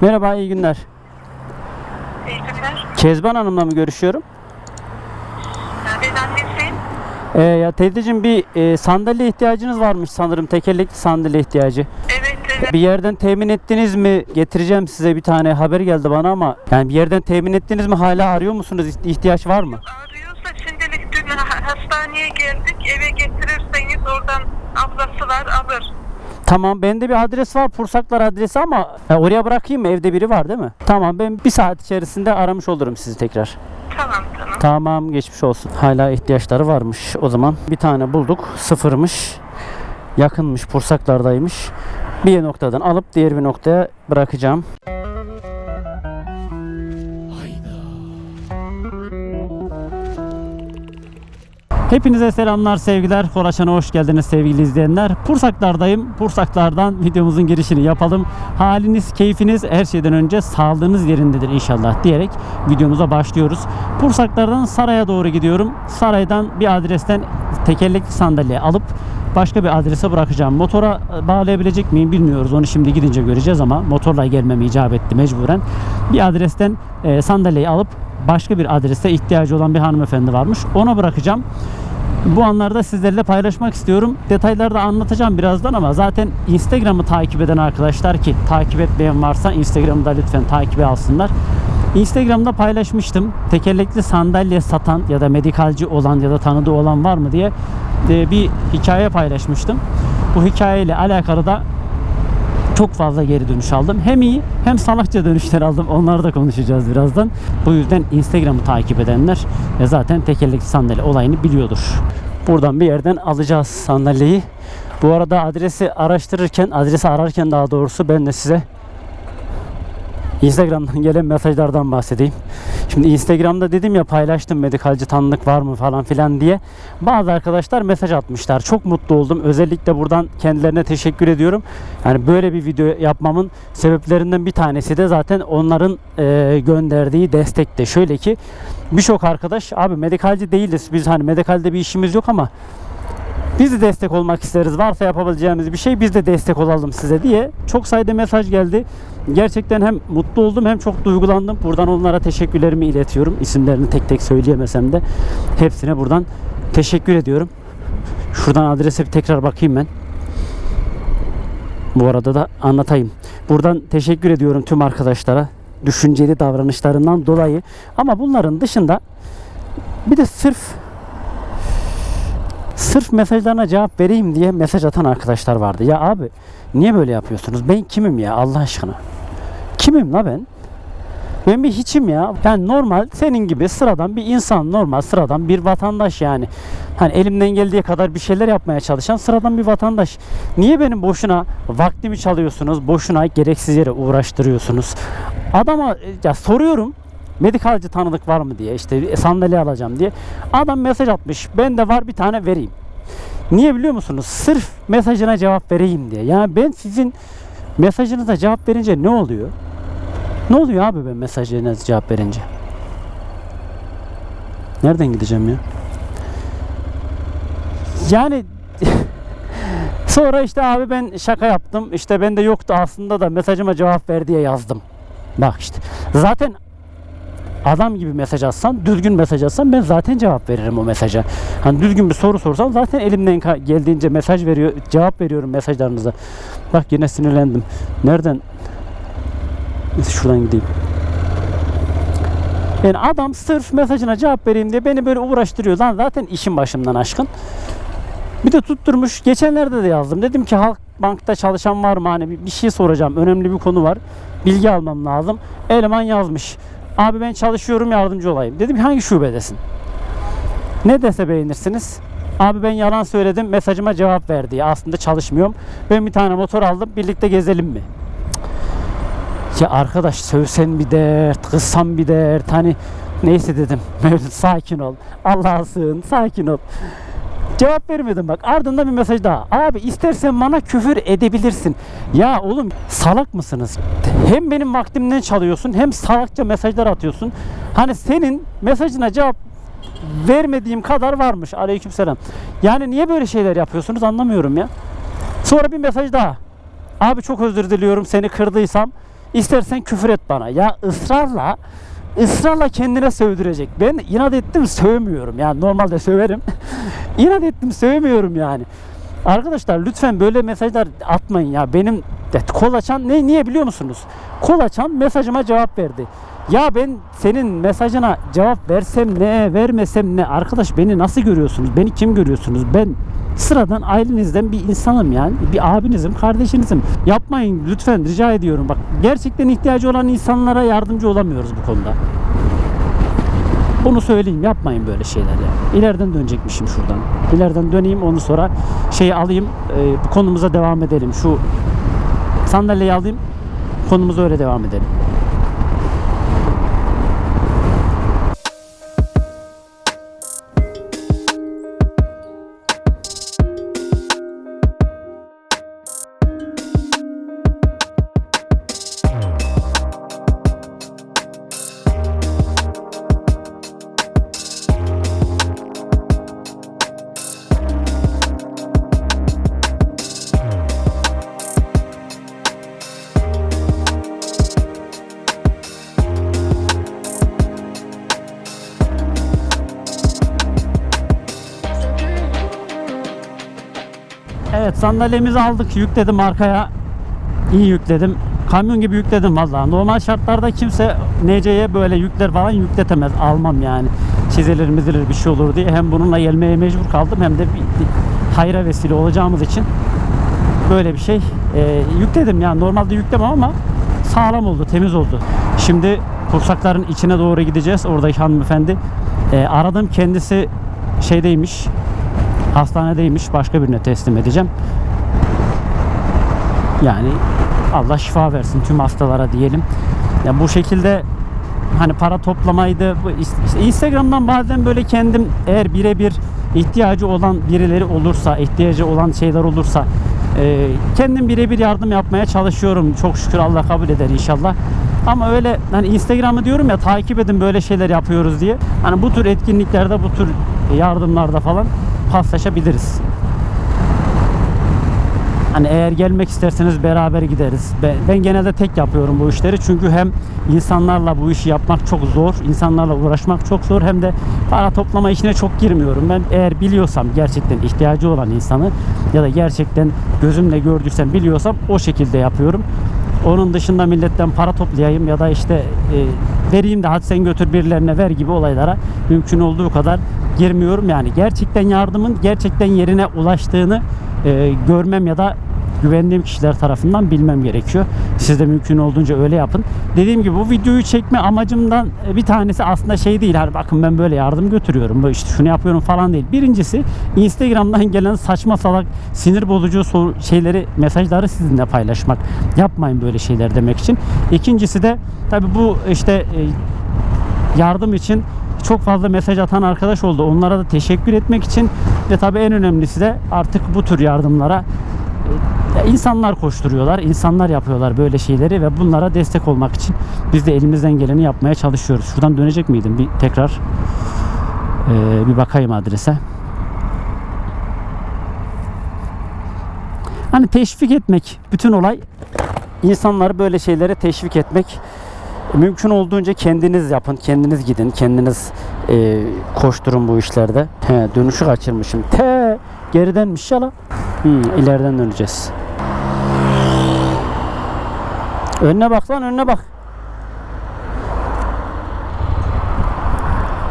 Merhaba, iyi günler. İyi günler. Kezban Hanım'la mı görüşüyorum? Ben annesiyim. Ee, ya teyzeciğim bir e, sandalye ihtiyacınız varmış sanırım. Tekerlekli sandalye ihtiyacı. Evet evet. Bir yerden temin ettiniz mi? Getireceğim size bir tane haber geldi bana ama yani bir yerden temin ettiniz mi? Hala arıyor musunuz? İht- İhtiyaç var mı? Arıyorsa şimdilik dün ha- hastaneye geldik. Eve getirirseniz oradan ablası var alır. Tamam bende bir adres var Pursaklar adresi ama e, oraya bırakayım mı? Evde biri var değil mi? Tamam ben bir saat içerisinde aramış olurum sizi tekrar. Tamam tamam. Tamam geçmiş olsun. Hala ihtiyaçları varmış. O zaman bir tane bulduk. Sıfırmış. Yakınmış. Pursaklardaymış. Bir noktadan alıp diğer bir noktaya bırakacağım. Hepinize selamlar, sevgiler. Koraçan'a hoş geldiniz sevgili izleyenler. Pursaklardayım. Pursaklardan videomuzun girişini yapalım. Haliniz, keyfiniz her şeyden önce sağlığınız yerindedir inşallah diyerek videomuza başlıyoruz. Pursaklardan Saray'a doğru gidiyorum. Saray'dan bir adresten tekerlekli sandalye alıp başka bir adrese bırakacağım. Motora bağlayabilecek miyim bilmiyoruz. Onu şimdi gidince göreceğiz ama motorla gelmem icap etti mecburen. Bir adresten e, sandalyeyi alıp başka bir adreste ihtiyacı olan bir hanımefendi varmış. Ona bırakacağım. Bu anlarda sizlerle paylaşmak istiyorum. Detayları da anlatacağım birazdan ama zaten Instagram'ı takip eden arkadaşlar ki takip etmeyen varsa Instagram'ı da lütfen takibe alsınlar. Instagram'da paylaşmıştım. Tekerlekli sandalye satan ya da medikalci olan ya da tanıdığı olan var mı diye e, bir hikaye paylaşmıştım. Bu hikayeyle alakalı da çok fazla geri dönüş aldım. Hem iyi hem salakça dönüşler aldım. Onları da konuşacağız birazdan. Bu yüzden Instagram'ı takip edenler e, zaten tekerlekli sandalye olayını biliyordur. Buradan bir yerden alacağız sandalyeyi. Bu arada adresi araştırırken, adresi ararken daha doğrusu ben de size Instagram'dan gelen mesajlardan bahsedeyim. Şimdi Instagram'da dedim ya paylaştım medikalci tanıdık var mı falan filan diye. Bazı arkadaşlar mesaj atmışlar. Çok mutlu oldum. Özellikle buradan kendilerine teşekkür ediyorum. Yani böyle bir video yapmamın sebeplerinden bir tanesi de zaten onların e, gönderdiği destekte. Şöyle ki birçok arkadaş abi medikalci değiliz. Biz hani medikalde bir işimiz yok ama biz de destek olmak isteriz. Varsa yapabileceğimiz bir şey biz de destek olalım size diye çok sayıda mesaj geldi. Gerçekten hem mutlu oldum hem çok duygulandım. Buradan onlara teşekkürlerimi iletiyorum. İsimlerini tek tek söyleyemesem de hepsine buradan teşekkür ediyorum. Şuradan adrese bir tekrar bakayım ben. Bu arada da anlatayım. Buradan teşekkür ediyorum tüm arkadaşlara düşünceli davranışlarından dolayı. Ama bunların dışında bir de sırf sırf mesajlarına cevap vereyim diye mesaj atan arkadaşlar vardı. Ya abi niye böyle yapıyorsunuz? Ben kimim ya Allah aşkına? Kimim la ben? Ben bir hiçim ya. Yani normal senin gibi sıradan bir insan, normal sıradan bir vatandaş yani. Hani elimden geldiği kadar bir şeyler yapmaya çalışan sıradan bir vatandaş. Niye benim boşuna vaktimi çalıyorsunuz, boşuna gereksiz yere uğraştırıyorsunuz? Adama ya soruyorum medikalci tanıdık var mı diye işte sandalye alacağım diye. Adam mesaj atmış. Ben de var bir tane vereyim. Niye biliyor musunuz? Sırf mesajına cevap vereyim diye. Yani ben sizin mesajınıza cevap verince ne oluyor? Ne oluyor abi ben mesajlarınıza cevap verince? Nereden gideceğim ya? Yani sonra işte abi ben şaka yaptım. İşte bende yoktu aslında da mesajıma cevap ver diye yazdım. Bak işte. Zaten adam gibi mesaj atsan, düzgün mesaj atsan ben zaten cevap veririm o mesaja. Hani düzgün bir soru sorsam zaten elimden geldiğince mesaj veriyor, cevap veriyorum mesajlarınıza. Bak yine sinirlendim. Nereden? Şuradan gideyim. Yani adam sırf mesajına cevap vereyim diye beni böyle uğraştırıyor. Lan zaten işim başımdan aşkın. Bir de tutturmuş. Geçenlerde de yazdım. Dedim ki Halk Bank'ta çalışan var mı? Hani bir şey soracağım. Önemli bir konu var. Bilgi almam lazım. Eleman yazmış. Abi ben çalışıyorum yardımcı olayım. Dedim ki hangi şubedesin? Ne dese beğenirsiniz? Abi ben yalan söyledim mesajıma cevap ver diye. Aslında çalışmıyorum. Ben bir tane motor aldım birlikte gezelim mi? Ya arkadaş sövsen bir dert, kızsan bir dert. Hani neyse dedim. Mevlüt sakin ol. Allah'a sığın sakin ol. Cevap vermedim bak. Ardından bir mesaj daha. Abi istersen bana küfür edebilirsin. Ya oğlum salak mısınız? Hem benim vaktimden çalıyorsun hem salakça mesajlar atıyorsun. Hani senin mesajına cevap vermediğim kadar varmış. Aleykümselam. Yani niye böyle şeyler yapıyorsunuz anlamıyorum ya. Sonra bir mesaj daha. Abi çok özür diliyorum seni kırdıysam. istersen küfür et bana. Ya ısrarla ısrarla kendine sövdürecek. Ben inat ettim sövmüyorum. Yani normalde söverim. inat ettim sövmüyorum yani. Arkadaşlar lütfen böyle mesajlar atmayın ya. Benim de kol açan ne niye biliyor musunuz? Kol açan mesajıma cevap verdi. Ya ben senin mesajına cevap versem ne, vermesem ne? Arkadaş beni nasıl görüyorsunuz? Beni kim görüyorsunuz? Ben sıradan ailenizden bir insanım yani. Bir abinizim, kardeşinizim. Yapmayın lütfen rica ediyorum. Bak gerçekten ihtiyacı olan insanlara yardımcı olamıyoruz bu konuda. Bunu söyleyeyim yapmayın böyle şeyler ya. İleriden dönecekmişim şuradan. İleriden döneyim onu sonra şeyi alayım e, konumuza devam edelim. Şu sandalyeyi alayım konumuza öyle devam edelim. Evet sandalyemizi aldık yükledim arkaya. İyi yükledim. Kamyon gibi yükledim vallahi. Normal şartlarda kimse NC'ye böyle yükler falan yükletemez. Almam yani. Çizilir mizilir bir şey olur diye. Hem bununla gelmeye mecbur kaldım hem de bir hayra vesile olacağımız için böyle bir şey e, yükledim yani normalde yüklemem ama sağlam oldu temiz oldu. Şimdi kursakların içine doğru gideceğiz. Oradaki hanımefendi e, aradım kendisi şeydeymiş hastanedeymiş başka birine teslim edeceğim. Yani Allah şifa versin tüm hastalara diyelim. Ya bu şekilde hani para toplamaydı. İşte Instagram'dan bazen böyle kendim eğer birebir ihtiyacı olan birileri olursa, ihtiyacı olan şeyler olursa e, kendim birebir yardım yapmaya çalışıyorum. Çok şükür Allah kabul eder inşallah. Ama öyle hani Instagram'ı diyorum ya takip edin böyle şeyler yapıyoruz diye. Hani bu tür etkinliklerde, bu tür yardımlarda falan paslaşabiliriz. Hani eğer gelmek isterseniz beraber gideriz. Ben, genelde tek yapıyorum bu işleri. Çünkü hem insanlarla bu işi yapmak çok zor, insanlarla uğraşmak çok zor. Hem de para toplama işine çok girmiyorum. Ben eğer biliyorsam gerçekten ihtiyacı olan insanı ya da gerçekten gözümle gördüysem biliyorsam o şekilde yapıyorum. Onun dışında milletten para toplayayım ya da işte e, vereyim de hadi sen götür birilerine ver gibi olaylara mümkün olduğu kadar girmiyorum. Yani gerçekten yardımın gerçekten yerine ulaştığını e, görmem ya da güvendiğim kişiler tarafından bilmem gerekiyor. Siz de mümkün olduğunca öyle yapın. Dediğim gibi bu videoyu çekme amacımdan e, bir tanesi aslında şey değil. Hani bakın ben böyle yardım götürüyorum. Böyle işte şunu yapıyorum falan değil. Birincisi Instagram'dan gelen saçma salak sinir bozucu sor- şeyleri, mesajları sizinle paylaşmak. Yapmayın böyle şeyler demek için. İkincisi de tabii bu işte e, yardım için çok fazla mesaj atan arkadaş oldu. Onlara da teşekkür etmek için ve tabii en önemlisi de artık bu tür yardımlara e, insanlar koşturuyorlar, insanlar yapıyorlar böyle şeyleri ve bunlara destek olmak için biz de elimizden geleni yapmaya çalışıyoruz. Şuradan dönecek miydim? Bir tekrar e, bir bakayım adrese. Hani teşvik etmek, bütün olay insanları böyle şeylere teşvik etmek. Mümkün olduğunca kendiniz yapın, kendiniz gidin, kendiniz e, koşturun bu işlerde. He, dönüşü kaçırmışım. Te geridenmiş ya la. İleriden döneceğiz. Önüne bak lan önüne bak.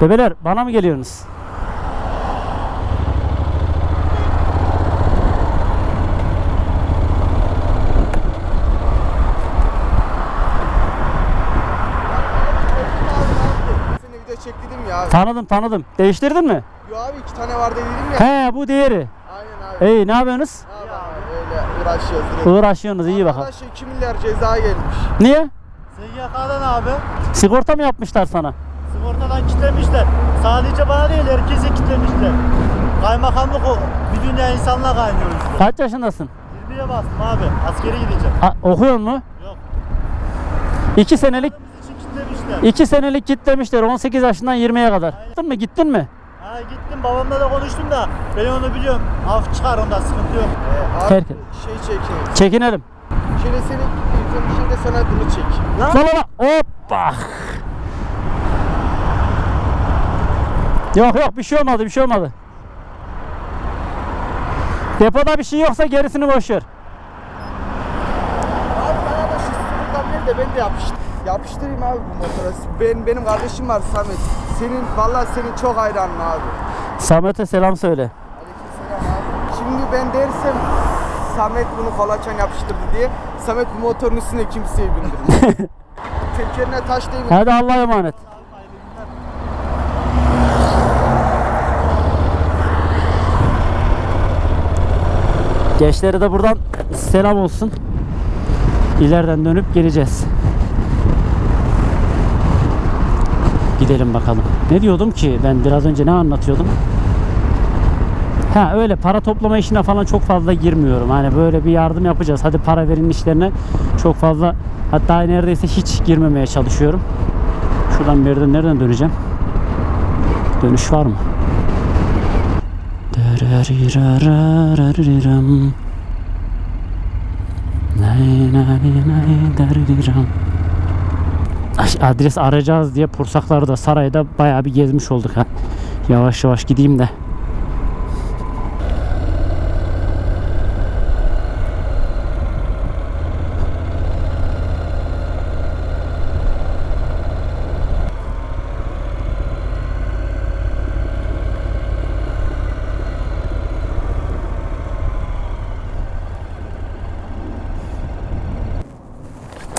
Bebeler bana mı geliyorsunuz? Seni video çek dedim ya. Tanıdım tanıdım. Değiştirdin mi? Yo abi iki tane var dedim ya. He bu diğeri. Aynen abi. Hey ne yapıyorsunuz? Ne yapalım öyle uğraşıyoruz direkt. Uğraşıyorsunuz iyi bakalım. Arkadaş 2 milyar ceza gelmiş. Niye? SGK'dan abi Sigorta mı yapmışlar sana? sigortadan kitlemişler. Sadece bana değil herkese kitlemişler. Kaymakamlık o. Bir dünya insanla kaynıyoruz işte. Kaç yaşındasın? 20'ye bastım abi. Askere gideceğim. Ha, okuyor mu? Yok. İki senelik Biz için kitlemişler. iki senelik kitlemişler 18 yaşından 20'ye kadar. Gittin mi? Gittin mi? Ha gittim babamla da konuştum da ben onu biliyorum. Af çıkar onda sıkıntı yok. Ee, abi Terk. şey çekin. Çekinelim. Şöyle senin Şimdi sana bunu çek. La la la. Hoppa. Yok yok bir şey olmadı bir şey olmadı. Depoda bir şey yoksa gerisini boş ver. Abi bana da şu sıfırdan ver de ben de yapıştır. Yapıştırayım abi bu motora. Ben, benim kardeşim var Samet. Senin vallahi senin çok hayranım abi. Samet'e selam söyle. Aleykümselam abi. Şimdi ben dersem Samet bunu kolaçan yapıştırdı diye Samet bu motorun üstüne kimseyi bindirmez. Tekerine taş değmiyor. Hadi Allah'a emanet. Gençlere de buradan selam olsun. İleriden dönüp geleceğiz. Gidelim bakalım. Ne diyordum ki? Ben biraz önce ne anlatıyordum? Ha öyle para toplama işine falan çok fazla girmiyorum. Hani böyle bir yardım yapacağız. Hadi para verin işlerine çok fazla hatta neredeyse hiç girmemeye çalışıyorum. Şuradan bir yerden nereden döneceğim? Dönüş var mı? Nay nay nay Adres arayacağız diye Pursaklar'da sarayda bayağı bir gezmiş olduk ha. Yavaş yavaş gideyim de.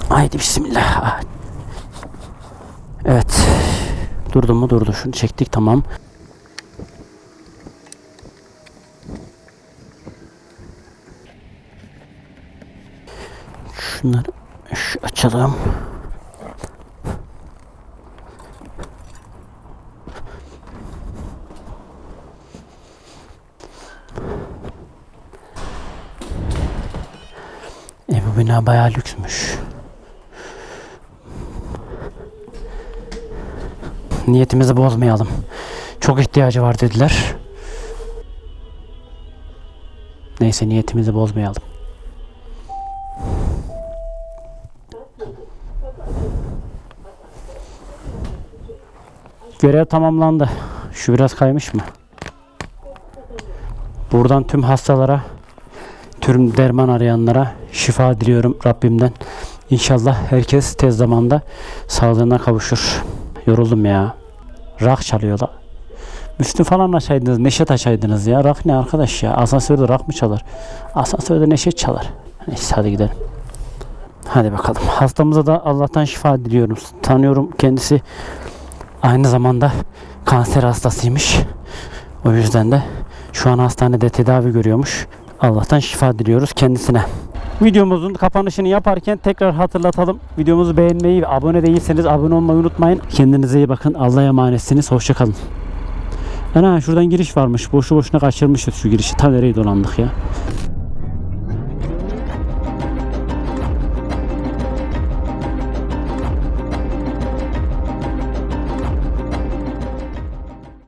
Haydi bismillah. Evet. Durdu mu durdu. Şunu çektik tamam. Şunları şu açalım. E bu bina bayağı lüksmüş. Niyetimizi bozmayalım. Çok ihtiyacı var dediler. Neyse niyetimizi bozmayalım. Görev tamamlandı. Şu biraz kaymış mı? Buradan tüm hastalara, tüm derman arayanlara şifa diliyorum Rabbimden. İnşallah herkes tez zamanda sağlığına kavuşur. Yoruldum ya. Rak çalıyorlar. Müslüm falan açaydınız, neşet açaydınız ya. Rak ne arkadaş ya? Asansörde rak mı çalar? Asansörde neşet çalar. Neyse hadi gidelim. Hadi bakalım. Hastamıza da Allah'tan şifa diliyorum. Tanıyorum kendisi aynı zamanda kanser hastasıymış. O yüzden de şu an hastanede tedavi görüyormuş. Allah'tan şifa diliyoruz kendisine. Videomuzun kapanışını yaparken tekrar hatırlatalım. Videomuzu beğenmeyi ve abone değilseniz abone olmayı unutmayın. Kendinize iyi bakın. Allah'a emanetsiniz. Hoşçakalın. Ana şuradan giriş varmış. Boşu boşuna kaçırmışız şu girişi. Ta nereye dolandık ya.